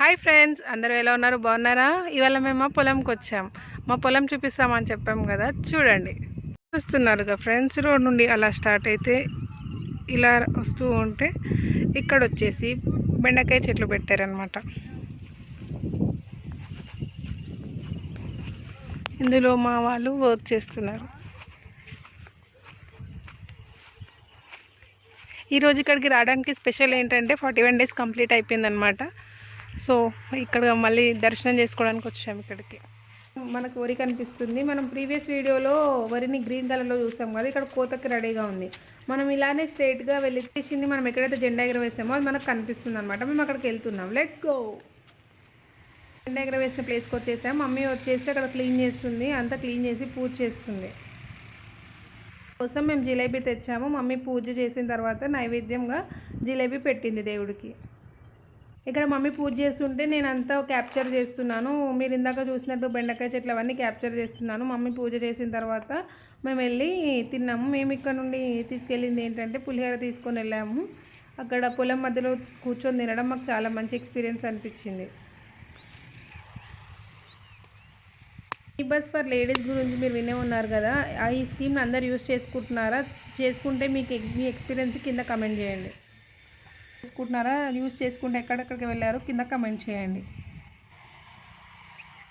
Hi friends అందరూ ఎలా ఉన్నారు? బాగున్నారా? ఇవాళ మేము మా పొలంకి వచ్చాం మా పొలం చూపిస్తామని చెప్పాం కదా చూడండి. చూస్తున్నారుగా ఫ్రెండ్స్ రోడ్ నుండి అలా స్టార్ట్ అయితే ఇలా వస్తూ ఉంటే ఇక్కడ వచ్చేసి బెండకాయ చెట్లు పెట్టారనమాట ఇందులో మా వాళ్ళు వర్క్ చేస్తున్నారు. ఈరోజు ఇక్కడికి రావడానికి స్పెషల్ ఏంటంటే ఫార్టీ వన్ డేస్ కంప్లీట్ అయిపోయిందనమాట సో ఇక్కడ మళ్ళీ దర్శనం చేసుకోవడానికి వచ్చాము ఇక్కడికి. మనకు వరి కనిపిస్తుంది. మనం ప్రీవియస్ వీడియోలో వరిని గ్రీన్ కలర్లో చూసాం కదా ఇక్కడ కోతకి రెడీగా ఉంది. మనం ఇలానే స్ట్రైట్గా వెళ్ళి తీసింది మనం ఎక్కడైతే జెండా ఎగరవేసామో అది మనకు కనిపిస్తుంది అనమాట మేము అక్కడికి వెళ్తున్నాం. లెట్ గో జెండా ఎగరవేసిన ప్లేస్కి వచ్చేసాం. మమ్మీ వచ్చేసి అక్కడ క్లీన్ చేస్తుంది. అంతా క్లీన్ చేసి పూజ చేస్తుంది. కోసం మేము జిలేబీ తెచ్చాము. మమ్మీ పూజ చేసిన తర్వాత నైవేద్యంగా జిలేబీ పెట్టింది దేవుడికి. ఇక్కడ మమ్మీ పూజ చేస్తుంటే నేను అంతా క్యాప్చర్ చేస్తున్నాను. మీరు ఇందాక చూసినట్టు బెండకాయ చెట్లు అవన్నీ క్యాప్చర్ చేస్తున్నాను. మమ్మీ పూజ చేసిన తర్వాత మేము వెళ్ళి తిన్నాము. మేము ఇక్కడ నుండి తీసుకెళ్ళింది ఏంటంటే పులిహోర తీసుకొని వెళ్ళాము. అక్కడ పొలం మధ్యలో కూర్చొని తినడం మాకు చాలా మంచి ఎక్స్పీరియన్స్ అనిపించింది. ఈ బస్ ఫర్ లేడీస్ గురించి మీరు వినే ఉన్నారు కదా ఆ ఈ స్కీమ్ని అందరు యూస్ చేసుకుంటున్నారా? చేసుకుంటే మీకు ఎక్స్ మీ ఎక్స్పీరియన్స్ కింద కమెంట్ చేయండి. చేసుకుంటున్నారా? యూస్ చేసుకుంటే ఎక్కడెక్కడికి వెళ్ళారో? కింద కమెంట్ చేయండి.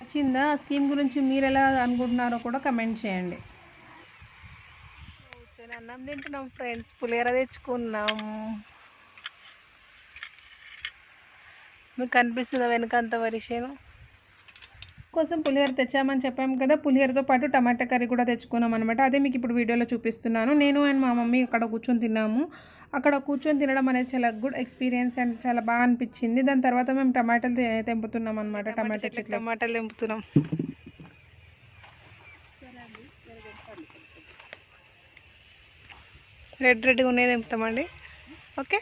నచ్చిందా? ఆ స్కీమ్ గురించి మీరు ఎలా అనుకుంటున్నారో కూడా కమెంట్ చేయండి. అన్నం తింటున్నాం ఫ్రెండ్స్ పులిహోర తెచ్చుకున్నాం. మీకు కనిపిస్తుందా వెనుక అంత వరిసేను? కోసం పులిహోర తెచ్చామని చెప్పాము కదా పులిహోరతో పాటు టమాటా కర్రీ కూడా తెచ్చుకున్నాం అనమాట అదే మీకు ఇప్పుడు వీడియోలో చూపిస్తున్నాను. నేను అండ్ మా మమ్మీ అక్కడ కూర్చొని తిన్నాము. అక్కడ కూర్చొని తినడం అనేది చాలా గుడ్ ఎక్స్పీరియన్స్ అండ్ చాలా బాగా అనిపించింది. దాని తర్వాత మేము టమాటాలు తెంపుతున్నాం అనమాట టమాటా చెట్లు టమాటాలు తెంపుతున్నాం. రెడ్ రెడ్గా ఉన్నాయి తెంపుతామండి. ఓకే?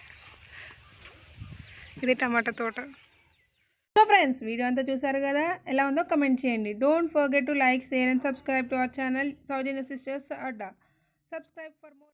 ఇది టమాటా తోట. ఫ్రెండ్స్ వీడియో అంతా చూసారు కదా? ఎలా ఉందో కమెంట్ చేయండి. Don't forget to like share and subscribe to our channel Soujanya sisters adda subscribe for more